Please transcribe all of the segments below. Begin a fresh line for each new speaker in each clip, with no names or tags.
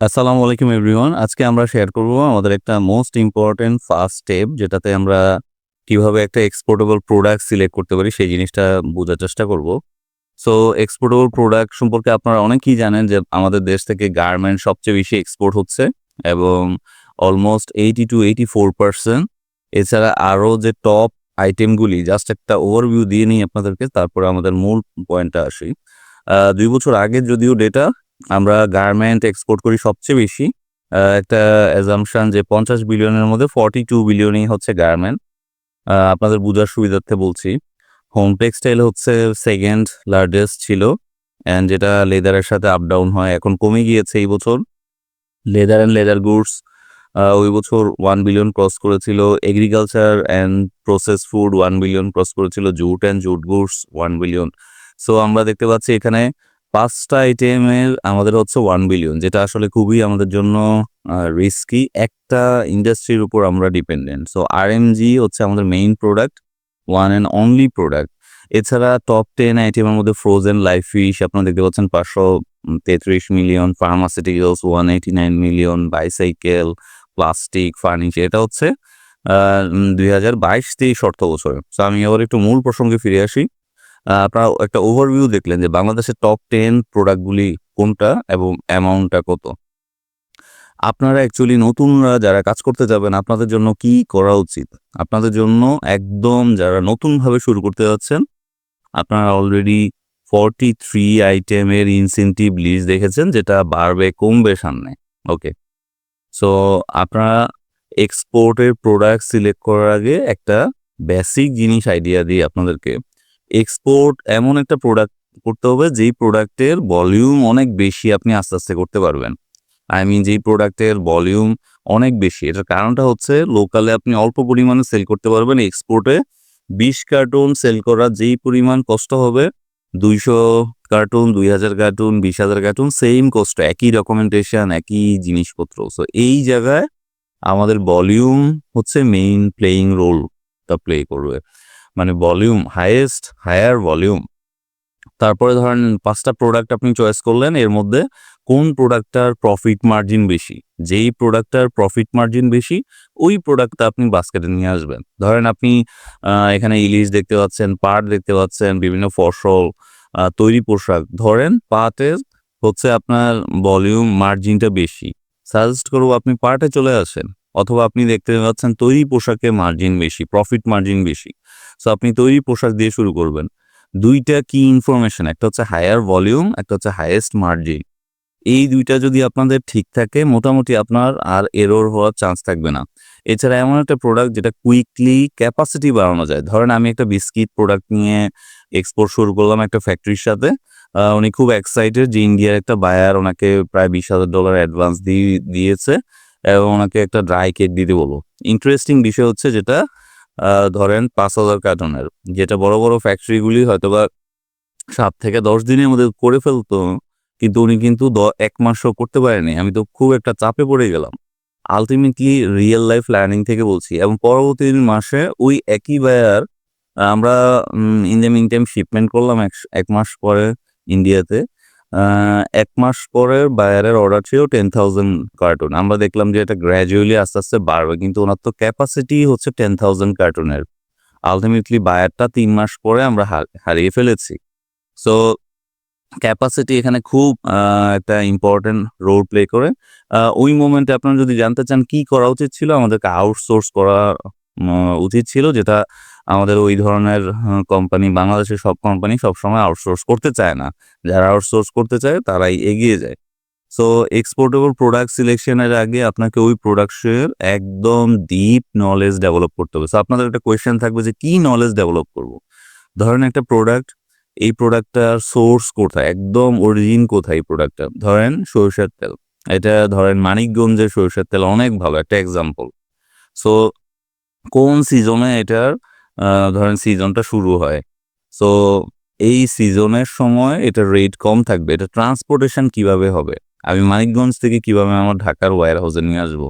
আসসালামু আলাইকুম এভরিওয়ান। আজকে আমরা শেয়ার করব আমাদের একটা মোস্ট ইম্পর্টেন্ট ফার্স্ট স্টেপ যেটাতে আমরা কীভাবে একটা এক্সপোর্টেবল প্রোডাক্ট সিলেক্ট করতে পারি, সেই জিনিসটা বোঝার চেষ্টা করব। সো এক্সপোর্টেবল প্রোডাক্ট সম্পর্কে আপনারা অনেকেই জানেন যে আমাদের দেশ থেকে গার্মেন্ট সবচেয়ে বেশি এক্সপোর্ট হচ্ছে এবং almost eighty two eighty four percent এছাড়া আরও যে টপ আইটেমগুলি জাস্ট একটা ওভারভিউ দিয়ে নিই আপনাদেরকে, তারপরে আমাদের মূল পয়েন্টটা আসি। দুই বছর আগে যদিও ডেটা আমরা গার্মেন্ট এক্সপোর্ট করি সবচেয়ে বেশি। একটা অ্যাজামশন যে পঞ্চাশ বিলিয়নের মধ্যে ফর্টি টু বিলিয়নই হচ্ছে গার্মেন্ট আপনাদের বোঝার সুবিধার্থে বলছি। হোম টেক্সটাইল হচ্ছে সেকেন্ড লার্জেস্ট ছিল। অ্যান্ড যেটা লেদারের সাথে আপ ডাউন হয়, এখন কমে গিয়েছে এই বছর। লেদার অ্যান্ড লেদার গুডস ওই বছর ওয়ান বিলিয়ন ক্রস করেছিল। Agriculture and process food one billion cross করেছিল। Jute and jute goods one billion so আমরা দেখতে পাচ্ছি এখানে পাঁচটা আইটেমের আমাদের হচ্ছে ওয়ান বিলিয়ন যেটা আসলে খুবই আমাদের জন্য রিস্কি একটা ইন্ডাস্ট্রির উপর আমরা ডিপেন্ডেন্ট সো আর হচ্ছে আমাদের main product one and only product এছাড়া টপ টেন আইটেমের মধ্যে ফ্রোজেন লাইফ ফিশ আপনারা দেখতে পাচ্ছেন পাঁচশো তেত্রিশ million pharmaceuticals one eighty nine million bicycle plastic furniture এটা হচ্ছে দুই হাজার বাইশ তেইশ অর্থ বছরে সো আমি আবার একটু মূল প্রসঙ্গে ফিরে আসি। আপনারা একটা ওভারভিউ দেখলেন যে বাংলাদেশের টপ টেন প্রোডাক্টগুলি কোনটা এবং অ্যামাউন্টটা কত। আপনারা অ্যাকচুয়ালি নতুনরা যারা কাজ করতে যাবেন, আপনাদের জন্য কি করা উচিত? আপনাদের জন্য একদম যারা নতুনভাবে শুরু করতে যাচ্ছেন, আপনারা অলরেডি ফর্টি থ্রি আইটেমের ইনসেন্টিভ লিস্ট দেখেছেন, যেটা বাড়বে, কমবে সামনে ওকে সো আপনারা এক্সপোর্টের প্রোডাক্ট সিলেক্ট করার আগে একটা বেসিক জিনিস আইডিয়া দিই আপনাদেরকে এক্সপোর্ট এমন একটা প্রোডাক্ট করতে হবে, যেই প্রোডাক্টের ভলিউম অনেক বেশি আপনি আস্তে আস্তে করতে পারবেন। আই মিন যেই প্রোডাক্টের ভলিউম অনেক বেশি। এটার কারণটা হচ্ছে লোকালে আপনি অল্প পরিমাণে সেল করতে পারবেন এক্সপোর্টে বিশ কার্টুন সেল করা যেই পরিমাণ কষ্ট হবে, দুইশো কার্টুন দুই হাজার কার্টুন বিশ হাজার কার্টুন সেম কষ্ট একই ডকুমেন্টেশন একই জিনিসপত্র। সো এই জায়গায় আমাদের ভলিউম হচ্ছে মেইন প্লেয়িং রোলটা প্লে করবে। মানে ভলিউম হাইয়েস্ট হায়ার ভলিউম তারপরে ধরেন পাঁচটা প্রোডাক্ট আপনি চয়েস করলেন, এর মধ্যে কোন প্রোডাক্টটার প্রফিট মার্জিন বেশি? যেই প্রোডাক্টটার প্রফিট মার্জিন বেশি, ওই প্রোডাক্টটা আপনি বাস্কেটে নিয়ে আসবেন। ধরেন আপনি এখানে ইলিশ দেখতে পাচ্ছেন, পাট দেখতে পাচ্ছেন, বিভিন্ন ফসল তৈরি পোশাক। ধরেন পাটের হচ্ছে আপনার ভলিউম মার্জিনটা বেশি। সাজেস্ট করব আপনি পার্টে চলে আসেন, অথবা আপনি দেখতে পাচ্ছেন তৈরি পোশাকে মার্জিন বেশি প্রফিট মার্জিন বেশি। সো আপনি তৈরি পোশাক দিয়ে শুরু করবেন। দুইটা কি ইনফরমেশন একটা হচ্ছে হায়ার ভলিউম একটা হচ্ছে হায়েস্ট মার্জিন এই দুইটা যদি আপনাদের ঠিক থাকে, মোটামুটি আপনার আর এরোর হওয়ার চান্স থাকবে না। এছাড়া এমন একটা প্রোডাক্ট যেটা কুইকলি ক্যাপাসিটি বাড়ানো যায়। ধরেন আমি একটা বিস্কিট প্রোডাক্ট নিয়ে এক্সপোর্ট শুরু করলাম একটা ফ্যাক্টরির সাথে। উনি খুব এক্সাইটেড যে ইন্ডিয়ার একটা বায়ার ওনাকে প্রায় বিশ হাজার ডলার অ্যাডভান্স দিয়ে দিয়েছে। এবং ওনাকে একটা ড্রাই কেক দিতে বলব ইন্টারেস্টিং বিষয় হচ্ছে যেটা ধরেন পাঁচ হাজার কার্টনের, যেটা বড় বড় ফ্যাক্টরিগুলি হয়তো বা সাত থেকে দশ দিনের মধ্যে করে ফেলতো, কিন্তু উনি কিন্তু এক মাসও করতে পারেনি। আমি তো খুব একটা চাপে পড়ে গেলাম। আলটিমেটলি রিয়েল লাইফ প্ল্যানিং থেকে বলছি এবং পরবর্তী মাসে ওই একই বায়ার আমরা in the meantime shipment করলাম এক মাস পরে ইন্ডিয়াতে এক মাস পরে বায়ারের অর্ডার ছিল টেন থাউজেন্ড কার্টুন আমরা দেখলাম যে এটা গ্র্যাজুয়ালি আস্তে আস্তে বাড়বে, কিন্তু ওনার তো ক্যাপাসিটি হচ্ছে টেন থাউজেন্ড কার্টুনের আলটিমেটলি বায়ারটা তিন মাস পরে আমরা হারিয়ে ফেলেছি। সো ক্যাপাসিটি এখানে খুব একটা ইম্পর্টেন্ট রোল প্লে করে। ওই মোমেন্টে আপনারা যদি জানতে চান কি করা উচিত ছিল, আমাদেরকে আউটসোর্স করা উচিত ছিল, যেটা আমাদের ওই ধরনের কোম্পানি বাংলাদেশের সব কোম্পানি সবসময় আউটসোর্স করতে চায় না। যারা আউটসোর্স করতে চায়, তারাই এগিয়ে যায়। সো এক্সপোর্টেবল প্রোডাক্ট সিলেকশনের আগে আপনাকে ওই প্রোডাক্টের একদম ডিপ নলেজ ডেভেলপ করতে হবে। সো আপনাদের একটা কোয়েশ্চেন থাকবে যে, কি নলেজ ডেভেলপ করব? ধরেন একটা প্রোডাক্ট এই প্রোডাক্টটার সোর্স কোথায়? একদম অরিজিন কোথায় এই প্রোডাক্টটা ধরেন সরিষার তেল। এটা ধরেন মানিকগঞ্জের সরিষার তেল, অনেক ভালো, একটা এক্সাম্পল সো কোন সিজনে এটার ধরেন সিজনটা শুরু হয়। সো এই সিজনের সময় এটা রেট কম থাকবে। এটা ট্রান্সপোর্টেশন কীভাবে হবে? আমি মানিকগঞ্জ থেকে কীভাবে আমার ঢাকার ওয়ার হাউসে নিয়ে আসব?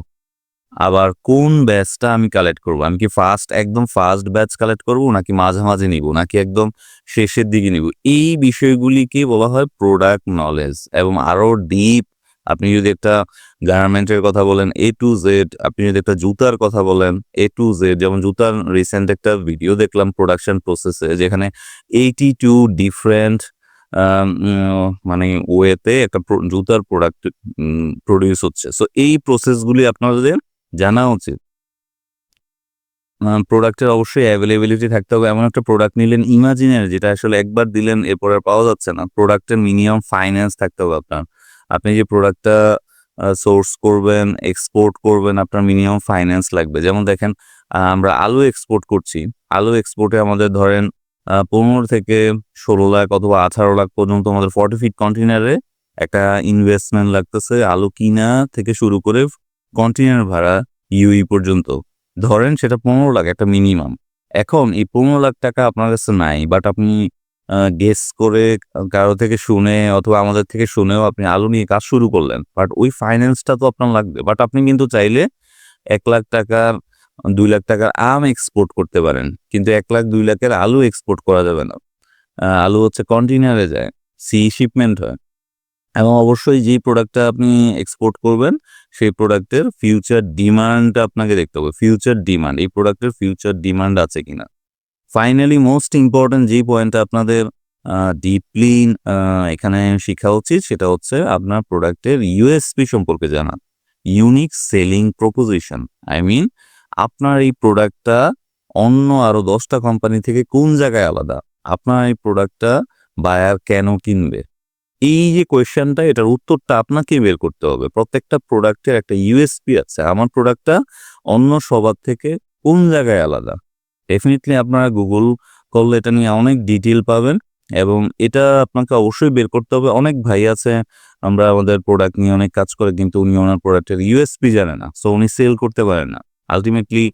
আবার কোন ব্যাচটা আমি কালেক্ট করব? আমি কি ফার্স্ট একদম ফার্স্ট ব্যাচ কালেক্ট করব, নাকি মাঝামাঝি নিব? নাকি একদম শেষের দিকে নিব? এই বিষয়গুলিকে বলা হয় প্রোডাক্ট নলেজ এবং আরও ডিপ আপনি যদি একটা গার্মেন্টের কথা বলেন এ টু জেড আপনি যদি একটা জুতার কথা বলেন এ টু জেড যেমন জুতার রিসেন্ট একটা ভিডিও দেখলাম প্রোডাকশন প্রসেসে যেখানে এইটি টু ডিফারেন্ট মানে ওয়েতে একটা জুতার প্রোডাক্ট প্রডিউস হচ্ছে। সো এই প্রসেসগুলি আপনাদের জানা উচিত। প্রোডাক্টের অবশ্যই অ্যাভেলেবিলিটি থাকতে হবে। এমন একটা প্রোডাক্ট নিলেন ইমাজিনের যেটা আসলে একবার দিলেন, এরপর আর পাওয়া যাচ্ছে না। প্রোডাক্টের মিনিমাম ফাইন্যান্স থাকতে হবে আপনার। আপনি যে প্রোডাক্টটা সোর্স করবেন এক্সপোর্ট করবেন, আপনার মিনিমাম ফাইন্যান্স লাগবে। যেমন দেখেন আমরা আলু এক্সপোর্ট করছি। আলু এক্সপোর্টে আমাদের ধরেন পনেরো থেকে ষোলো লাখ অথবা আঠারো লাখ পর্যন্ত আমাদের ফর্টি ফিট কন্টেনারে একটা ইনভেস্টমেন্ট লাগতেছে আলু কিনা থেকে শুরু করে কন্টেনার ভাড়া ইউই পর্যন্ত। ধরেন সেটা পনেরো লাখ, একটা মিনিমাম এখন এই পনেরো লাখ টাকা আপনার কাছে নাই বাট আপনি গেস করে কারও থেকে শুনে অথবা আমাদের থেকে শুনেও আপনি আলু নিয়ে কাজ শুরু করলেন। বাট ওই ফাইন্যান্সটা তো আপনার লাগবে। বাট আপনি কিন্তু চাইলে এক লাখ টাকার, দুই লাখ টাকার আম এক্সপোর্ট করতে পারেন। কিন্তু এক লাখ, দুই লাখের আলু এক্সপোর্ট করা যাবে না। আলু হচ্ছে কন্টেনারে যায় সি শিপমেন্ট হয়। এবং অবশ্যই যেই প্রোডাক্টটা আপনি এক্সপোর্ট করবেন, সেই প্রোডাক্টের ফিউচার ডিমান্ড আপনাকে দেখতে হবে। ফিউচার ডিমান্ড এই প্রোডাক্টের ফিউচার ডিমান্ড আছে কিনা। ফাইনালি মোস্ট ইম্পর্টেন্ট যে পয়েন্টটা আপনাদের ডিপলি এখানে শেখা উচিত সেটা হচ্ছে আপনার প্রোডাক্টের ইউএসপি সম্পর্কে জানা। Unique selling proposition I mean আপনার এই প্রোডাক্টটা অন্য আরও দশটা কোম্পানি থেকে কোন জায়গায় আলাদা? আপনার এই প্রোডাক্টটা বায়ার কেন কিনবে? এই যে কোয়েশ্চেনটা এটার উত্তরটা আপনাকে বের করতে হবে। প্রত্যেকটা প্রোডাক্টের একটা ইউএসপি আছে। আমার প্রোডাক্টটা অন্য সবার থেকে কোন জায়গায় আলাদা? ডেফিনেটলি আপনারা গুগল করলে এটা নিয়ে অনেক ডিটেল পাবেন এবং এটা আপনাকে অবশ্যই বের করতে হবে। অনেক ভাই আছে, আমরা আমাদের প্রোডাক্ট নিয়ে অনেক কাজ করে কিন্তু উনি ওনার প্রোডাক্টের ইউএসপি জানে না সো উনি সেল করতে পারেন না। আলটিমেটলি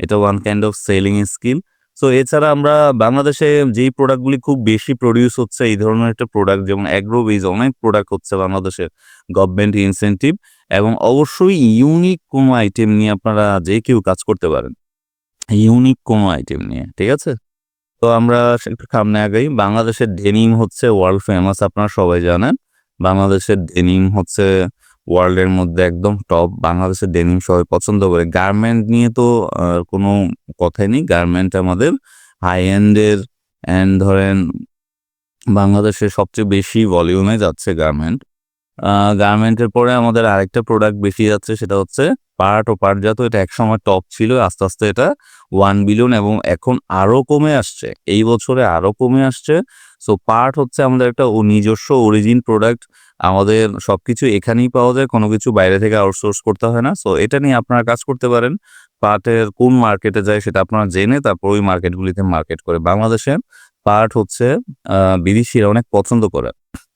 এটা one kind of selling skill so এছাড়া আমরা বাংলাদেশে যেই প্রোডাক্টগুলি খুব বেশি প্রডিউস হচ্ছে, এই ধরনের একটা প্রোডাক্ট যেমন অ্যাগ্রো বেজ অনেক প্রোডাক্ট হচ্ছে বাংলাদেশের গভর্নমেন্ট ইনসেন্টিভ এবং অবশ্যই ইউনিক কোনো আইটেম নিয়ে আপনারা যে কেউ কাজ করতে পারেন। ইউনিক কোনো আইটেম নিয়ে, ঠিক আছে? তো আমরা একটু সামনে আগেই। বাংলাদেশের ডেনিম হচ্ছে ওয়ার্ল্ড ফেমাস আপনারা সবাই জানেন। বাংলাদেশের ডেনিম হচ্ছে ওয়ার্ল্ডের মধ্যে একদম টপ বাংলাদেশের ডেনিম সবাই পছন্দ করে। গার্মেন্ট নিয়ে তো কোনো কথাই নেই। গার্মেন্ট আমাদের হাই এন্ডের অ্যান্ড ধরেন বাংলাদেশে সবচেয়ে বেশি ভলিউমে যাচ্ছে গার্মেন্ট গার্মেন্টের পরে আমাদের আরেকটা প্রোডাক্ট বেশি যাচ্ছে, সেটা হচ্ছে পার্ট ও পাটজাত এটা একসময় টপ ছিল, আস্তে আস্তে এটা ওয়ান বিলিয়ন এবং এখন আরও কমে আসছে। এই বছরে আরও কমে আসছে। সো পার্ট হচ্ছে আমাদের একটা নিজস্ব অরিজিন প্রোডাক্ট আমাদের সবকিছু এখানেই পাওয়া যায়, কোনো কিছু বাইরে থেকে আউটসোর্স করতে হয় না। সো এটা নিয়ে আপনারা কাজ করতে পারেন। পার্টের কোন মার্কেটে যায় সেটা আপনারা জেনে তারপর ওই মার্কেটগুলিতে মার্কেট করে। বাংলাদেশে পার্ট হচ্ছে বিদেশিরা অনেক পছন্দ করে।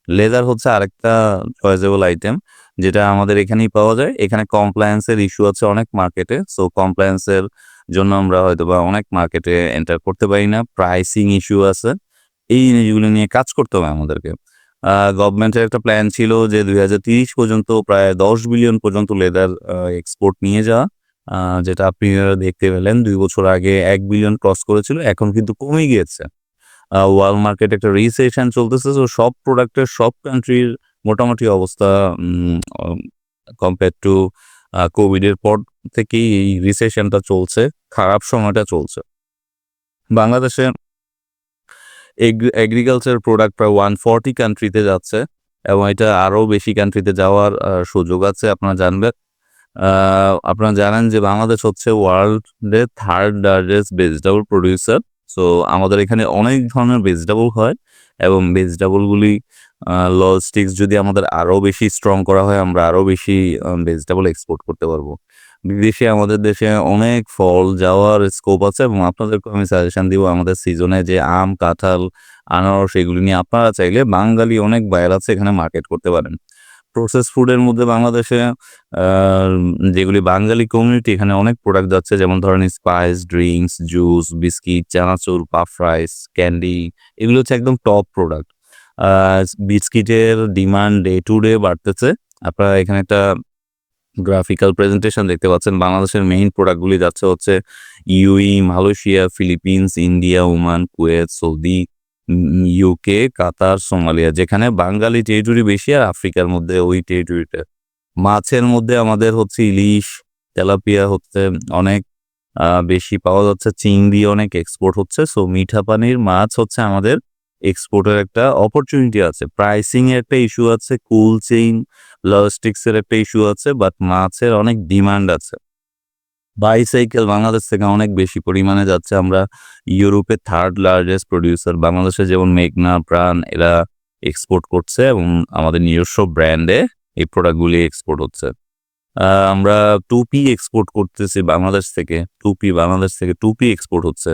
লেদার হচ্ছে আরেকটা চয়েজেবল আইটেম যেটা আমাদের এখানেই পাওয়া যায়। এখানে কমপ্লায়েন্সের ইস্যু আছে অনেক মার্কেটে সো কমপ্লায়েন্সের জন্য আমরা হয়তো বা অনেক মার্কেটে এন্টার করতে পারি না। প্রাইসিং ইস্যু আছে। এই জিনিসগুলো নিয়ে কাজ করতে হবে আমাদেরকে। গভর্নমেন্টের একটা প্ল্যান ছিল যে দুই পর্যন্ত, প্রায় দশ বিলিয়ন পর্যন্ত লেদার এক্সপোর্ট নিয়ে যাওয়া। যেটা আপনি দেখতে পেলেন, দুই বছর আগে এক বিলিয়ন ক্রস করেছিল, এখন কিন্তু কমে গিয়েছে। ওয়ার্ল্ড মার্কেট একটা রিসেশন চলতেছে তো সব প্রোডাক্টের সব কান্ট্রির মোটামুটি অবস্থা কম্পেয়ার টু কোভিডের পর থেকেই এই রিসেশনটা চলছে, খারাপ সময়টা চলছে। বাংলাদেশে এগ্রিকালচার প্রোডাক্ট প্রায় ওয়ান ফর্টি কান্ট্রিতে যাচ্ছে, এবং এটা আরও বেশি কান্ট্রিতে যাওয়ার সুযোগ আছে, আপনারা জানবেন। আপনারা জানেন যে বাংলাদেশ হচ্ছে ওয়ার্ল্ডের third largest vegetable producer so আমাদের এখানে অনেক ধরনের ভেজিটেবল হয় এবং ভেজিটেবলগুলি লজিস্টিক্স যদি আমাদের আরও বেশি স্ট্রং করা হয়, আমরা আরও বেশি ভেজিটেবল এক্সপোর্ট করতে পারব। বিদেশে, আমাদের দেশে অনেক ফল যাওয়ার স্কোপ আছে এবং আপনাদেরকে আমি সাজেশন দিব, আমাদের সিজনে যে আম, কাঁঠাল, আনারস, এগুলি নিয়ে আপনারা চাইলে বাঙালি অনেক বাইর আছে এখানে মার্কেট করতে পারেন। প্রসেস ফুডের মধ্যে বাংলাদেশে যেগুলি বাঙালি কমিউনিটি এখানে অনেক প্রোডাক্ট যাচ্ছে। যেমন ধরেন spice drinks juice biscuit chanachur puff rice candy এগুলো হচ্ছে একদম টপ প্রোডাক্ট বিস্কিটের ডিমান্ড ডে টু ডে বাড়তেছে। আপনারা এখানে একটা গ্রাফিক্যাল প্রেজেন্টেশন দেখতে পাচ্ছেন। বাংলাদেশের মেইন প্রোডাক্টগুলি যাচ্ছে হচ্ছে UAE, Malaysia, Philippines, India, Oman, Kuwait, Saudi UK Qatar, Somalia, যেখানে বাঙালি টেরিটরি বেশি আর আফ্রিকার মধ্যে ওই টেরিটরিটা মাছের মধ্যে আমাদের হচ্ছে ইলিশ, তেলাপিয়া হচ্ছে অনেক বেশি পাওয়া যাচ্ছে, চিংড়ি অনেক এক্সপোর্ট হচ্ছে সো মিঠা পানির মাছ হচ্ছে আমাদের এক্সপোর্টের একটা অপরচুনিটি আছে। প্রাইসিং এর একটা ইস্যু আছে কুল চেইন লজিস্টিক্স এর একটা ইস্যু আছে বাট মাছের অনেক ডিমান্ড আছে। বাইসাইকেল বাংলাদেশ থেকে অনেক বেশি পরিমাণে যাচ্ছে। আমরা ইউরোপে থার্ড লার্জেস্ট প্রডিউসার বাংলাদেশে যেমন মেঘনা, প্রাণ এরা এক্সপোর্ট করছে এবং আমাদের নিজস্ব ব্র্যান্ডে এই প্রোডাক্টগুলি এক্সপোর্ট হচ্ছে। আমরা টুপি এক্সপোর্ট করতেছি বাংলাদেশ থেকে। টুপি বাংলাদেশ থেকে টুপি এক্সপোর্ট হচ্ছে।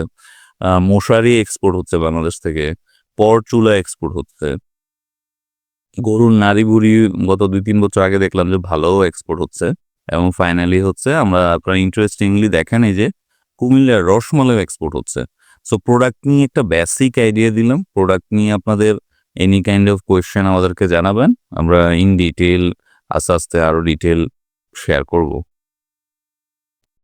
মশারি এক্সপোর্ট হচ্ছে বাংলাদেশ থেকে। পরচুলা এক্সপোর্ট হচ্ছে। গরুর নারী বুড়ি গত দুই তিন বছর আগে দেখলাম যে ভালো এক্সপোর্ট হচ্ছে। এবং ফাইনালি হচ্ছে আমরা আপনারা ইন্টারেস্টিংলি দেখেন এই যে কুমিল্লার রসমালাই এক্সপোর্ট হচ্ছে। সো প্রোডাক্ট নিয়ে একটা বেসিক আইডিয়া দিলাম। প্রোডাক্ট নিয়ে আপনাদের এনি কাইন্ড অফ কোয়েশ্চেন আমাদেরকে জানাবেন। আমরা ইন ডিটেল আস্তে আস্তে আরও ডিটেল শেয়ার করব।